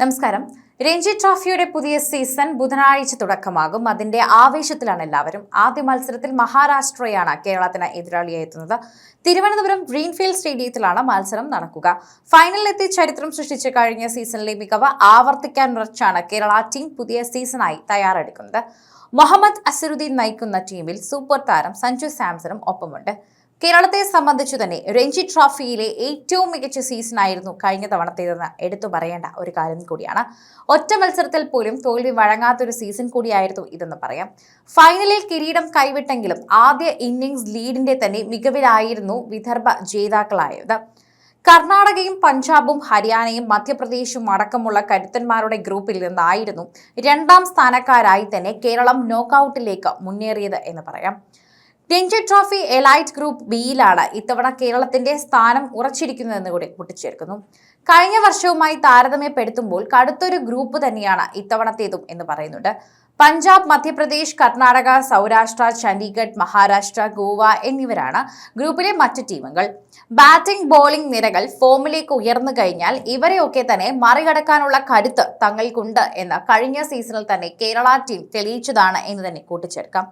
നമസ്കാരം. രഞ്ജി ട്രോഫിയുടെ പുതിയ സീസൺ ബുധനാഴ്ച തുടക്കമാകും. അതിന്റെ ആവേശത്തിലാണ് എല്ലാവരും. ആദ്യ മത്സരത്തിൽ മഹാരാഷ്ട്രയാണ് കേരളത്തിന് എതിരാളിയായി എത്തുന്നത്. തിരുവനന്തപുരം ഗ്രീൻഫീൽഡ് സ്റ്റേഡിയത്തിലാണ് മത്സരം നടക്കുക. ഫൈനലിലെത്തി ചരിത്രം സൃഷ്ടിച്ച് കഴിഞ്ഞ സീസണിലെ മികവ് ആവർത്തിക്കാൻ ഉറച്ചാണ് കേരള ടീം പുതിയ സീസണായി തയ്യാറെടുക്കുന്നത്. മുഹമ്മദ് അസറുദ്ദീൻ നയിക്കുന്ന ടീമിൽ സൂപ്പർ താരം സഞ്ജു സാംസണും ഒപ്പമുണ്ട്. കേരളത്തെ സംബന്ധിച്ചു തന്നെ രഞ്ജി ട്രോഫിയിലെ ഏറ്റവും മികച്ച സീസണായിരുന്നു കഴിഞ്ഞ തവണത്തേതെന്ന് എടുത്തു പറയേണ്ട ഒരു കാര്യം കൂടിയാണ്. ഒറ്റ മത്സരത്തിൽ പോലും തോൽവി വഴങ്ങാത്തൊരു സീസൺ കൂടിയായിരുന്നു ഇതെന്ന് പറയാം. ഫൈനലിൽ കിരീടം കൈവിട്ടെങ്കിലും ആദ്യ ഇന്നിംഗ്സ് ലീഡിന്റെ തന്നെ മികവിലായിരുന്നു വിദർഭ ജേതാക്കളായത്. കർണാടകയും പഞ്ചാബും ഹരിയാനയും മധ്യപ്രദേശും അടക്കമുള്ള കരുത്തന്മാരുടെ ഗ്രൂപ്പിൽ നിന്നായിരുന്നു രണ്ടാം സ്ഥാനക്കാരായി തന്നെ കേരളം നോക്കൌട്ടിലേക്ക് മുന്നേറിയത് എന്ന് പറയാം. രഞ്ജി ട്രോഫി എലൈറ്റ് ഗ്രൂപ്പ് ബിയിലാണ് ഇത്തവണ കേരളത്തിന്റെ സ്ഥാനം ഉറച്ചിരിക്കുന്നതെന്ന് കൂടി കൂട്ടിച്ചേർക്കുന്നു. കഴിഞ്ഞ വർഷവുമായി താരതമ്യപ്പെടുത്തുമ്പോൾ കടുത്തൊരു ഗ്രൂപ്പ് തന്നെയാണ് ഇത്തവണത്തേതും എന്ന് പറയുന്നുണ്ട്. പഞ്ചാബ് മധ്യപ്രദേശ് കർണാടക സൗരാഷ്ട്ര ചണ്ഡീഗഡ് മഹാരാഷ്ട്ര ഗോവ എന്നിവരാണ് ഗ്രൂപ്പിലെ മറ്റ് ടീമുകൾ. ബാറ്റിംഗ് ബോളിംഗ് നിരകൾ ഫോമിലേക്ക് ഉയർന്നു കഴിഞ്ഞാൽ ഇവരെയൊക്കെ തന്നെ മറികടക്കാനുള്ള കരുത്ത് തങ്ങൾക്കുണ്ട് എന്ന് കഴിഞ്ഞ സീസണിൽ തന്നെ കേരള ടീം തെളിയിച്ചതാണ് എന്ന് തന്നെ കൂട്ടിച്ചേർക്കാം.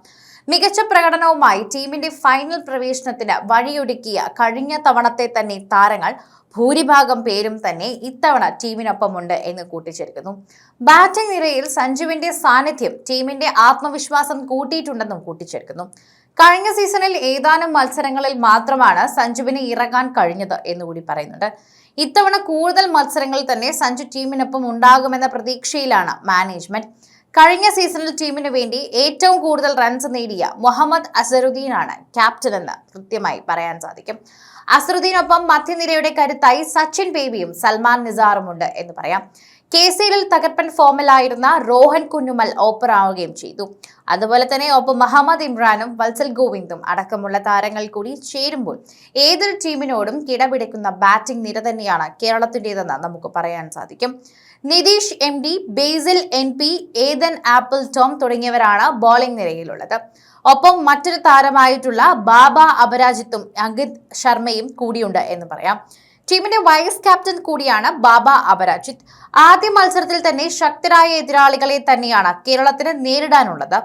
മികച്ച പ്രകടനവുമായി ടീമിന്റെ ഫൈനൽ പ്രവേശനത്തിന് വഴിയൊരുക്കിയ കഴിഞ്ഞ തവണത്തെ തന്നെ താരങ്ങൾ ഭൂരിഭാഗം പേരും തന്നെ ഇത്തവണ ടീമിനൊപ്പമുണ്ട് എന്ന് കൂട്ടിച്ചേർക്കുന്നു. ബാറ്റിംഗ് നിരയിൽ സഞ്ജുവിന്റെ സാന്നിധ്യം ടീമിന്റെ ആത്മവിശ്വാസം കൂട്ടിയിട്ടുണ്ടെന്നും കൂട്ടിച്ചേർക്കുന്നു. കഴിഞ്ഞ സീസണിൽ ഏതാനും മത്സരങ്ങളിൽ മാത്രമാണ് സഞ്ജുവിന് ഇറങ്ങാൻ കഴിഞ്ഞത് എന്നുകൂടി പറയുന്നുണ്ട്. ഇത്തവണ കൂടുതൽ മത്സരങ്ങളിൽ തന്നെ സഞ്ജു ടീമിനൊപ്പം ഉണ്ടാകുമെന്ന പ്രതീക്ഷയിലാണ് മാനേജ്മെന്റ്. കഴിഞ്ഞ സീസണിൽ ടീമിന് വേണ്ടി ഏറ്റവും കൂടുതൽ റൺസ് നേടിയ മുഹമ്മദ് അസറുദ്ദീനാണ് ക്യാപ്റ്റൻ എന്ന് കൃത്യമായി പറയാൻ സാധിക്കും. അസറുദ്ദീനൊപ്പം മധ്യനിരയുടെ കരുത്തായി സച്ചിൻ ബേബിയും സൽമാൻ നിസാറുമുണ്ട് എന്ന് പറയാം. കെ തകർപ്പൻ ഫോമിലായിരുന്ന റോഹൻ കുഞ്ഞുമൽ ഓപ്പറാവുകയും ചെയ്തു. അതുപോലെ തന്നെ ഒപ്പം മുഹമ്മദ് ഇമ്രാനും വത്സൽ ഗോവിന്ദും അടക്കമുള്ള താരങ്ങൾ കൂടി ചേരുമ്പോൾ ഏതൊരു ടീമിനോടും കിടപിടിക്കുന്ന ബാറ്റിംഗ് നിര തന്നെയാണ് കേരളത്തിന്റെതെന്ന് നമുക്ക് പറയാൻ സാധിക്കും. Nitish M D Basil N P Ethan Apple Tom തുടങ്ങിയവരാണ് ബോളിംഗ് നിരയിലുള്ളത്. ഒപ്പം മറ്റൊരു താരമായിട്ടുള്ള ബാബ അപരാജിത്തും അങ്കിത് ശർമ്മയും കൂടിയുണ്ട് എന്ന് പറയാം. ടീമിന്റെ വൈസ് ക്യാപ്റ്റൻ കൂടിയാണ് ബാബ അപരാജിത് ആദ്യ മത്സരത്തിൽ തന്നെ ശക്തരായ എതിരാളികളെ തന്നെയാണ് കേരളത്തിന് നേരിടാനുള്ളത്.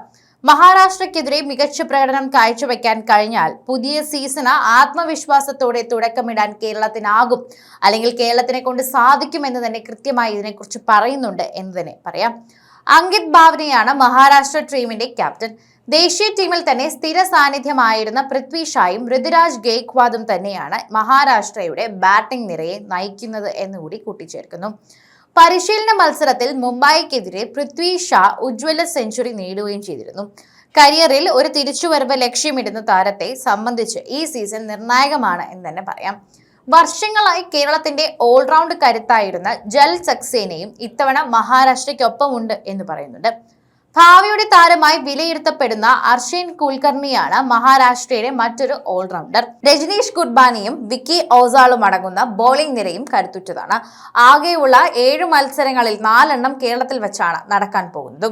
മഹാരാഷ്ട്രയ്ക്കെതിരെ മികച്ച പ്രകടനം കാഴ്ചവെക്കാൻ കഴിഞ്ഞാൽ പുതിയ സീസണ് ആത്മവിശ്വാസത്തോടെ തുടക്കമിടാൻ കേരളത്തിനാകും. അല്ലെങ്കിൽ കേരളത്തിനെ കൊണ്ട് സാധിക്കുമെന്ന് തന്നെ കൃത്യമായി ഇതിനെക്കുറിച്ച് പറയുന്നുണ്ട് എന്ന് തന്നെ പറയാം. അങ്കിത് ഭാവനയാണ് മഹാരാഷ്ട്ര ടീമിന്റെ ക്യാപ്റ്റൻ. ദേശീയ ടീമിൽ തന്നെ സ്ഥിര സാന്നിധ്യമായിരുന്ന പൃഥ്വി ഷായും ഋതുരാജ് ഗെയ്ക്വാദും തന്നെയാണ് മഹാരാഷ്ട്രയുടെ ബാറ്റിംഗ് നിരയെ നയിക്കുന്നത് എന്നുകൂടി കൂട്ടിച്ചേർക്കുന്നു. പരിശീലന മത്സരത്തിൽ മുംബൈക്കെതിരെ പൃഥ്വി ഷാ ഉജ്ജ്വല സെഞ്ചുറി നേടുകയും ചെയ്തിരുന്നു. കരിയറിൽ ഒരു തിരിച്ചുവരവ് ലക്ഷ്യമിടുന്ന താരത്തെ സംബന്ധിച്ച് ഈ സീസൺ നിർണായകമാണ് എന്ന് തന്നെ പറയാം. വർഷങ്ങളായി കേരളത്തിന്റെ ഓൾറൗണ്ട് കരുത്തായിരുന്ന ജൽ സക്സേനയും ഇത്തവണ മഹാരാഷ്ട്രയ്ക്കൊപ്പമുണ്ട് എന്ന് പറയുന്നുണ്ട്. ഭാവിയുടെ താരമായി വിലയിരുത്തപ്പെടുന്ന അർഷീൻ കുൽക്കർണിയാണ് മഹാരാഷ്ട്രയുടെ മറ്റൊരു ഓൾറൗണ്ടർ. രജനീഷ് കുർബാനിയും വിക്കി ഓസാളും അടങ്ങുന്ന ബോളിംഗ് നിരയും കരുത്തുറ്റതാണ്. ആകെയുള്ള ഏഴ് മത്സരങ്ങളിൽ നാലെണ്ണം കേരളത്തിൽ വെച്ചാണ് നടക്കാൻ പോകുന്നത്.